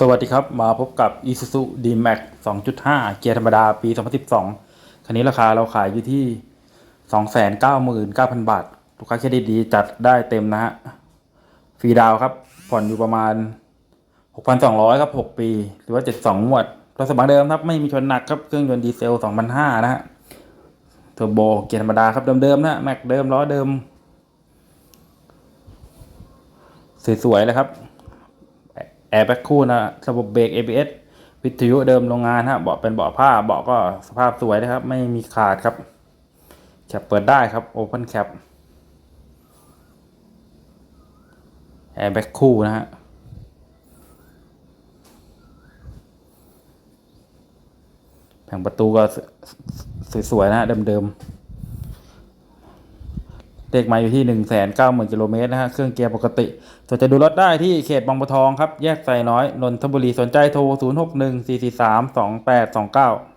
สวัสดีครับ มาพบกับ Isuzu D-Max 2.5 เกียร์ธรรมดาปี 2012 คันนี้ราคาเราขายอยู่ที่ 299,000 บาท ลูกค้าเครดิตดีจัดได้เต็มนะฮะ ฟรีดาวครับ ผ่อนอยู่ประมาณ 6,200 ครับ 6 ปี หรือว่า 72งวดรถสมัครเดิมครับ ไม่มีชนหนักครับ เครื่องยนต์ดีเซล 2,500 นะฮะเทอร์โบเกียร์ธรรมดาครับ เดิมๆนะแม็กเดิมล้อเดิม สวยๆเลยครับ แอร์แบ็คคู่นะระบบเบรก ABS วิทยุเดิมโรงงานฮะเบาะเป็นเบาะผ้าเบาะก็สภาพสวยนะครับ ไม่มีขาดครับแคปเปิดได้ครับ Open Cap แอร์แบ็คคู่นะฮะแผงประตูก็สวยๆนะฮะเดิมๆ เลขหมายอยู่ที่ 1,900 0 0กิโลเมตรนะฮะ เครื่องเกียร์ปกติ สนใจดูรถได้ที่เขตบางบัวทองครับ แยกไซน้อย นนทบุรี สนใจโทร 0 6 1 4 4 3 2 8 2 9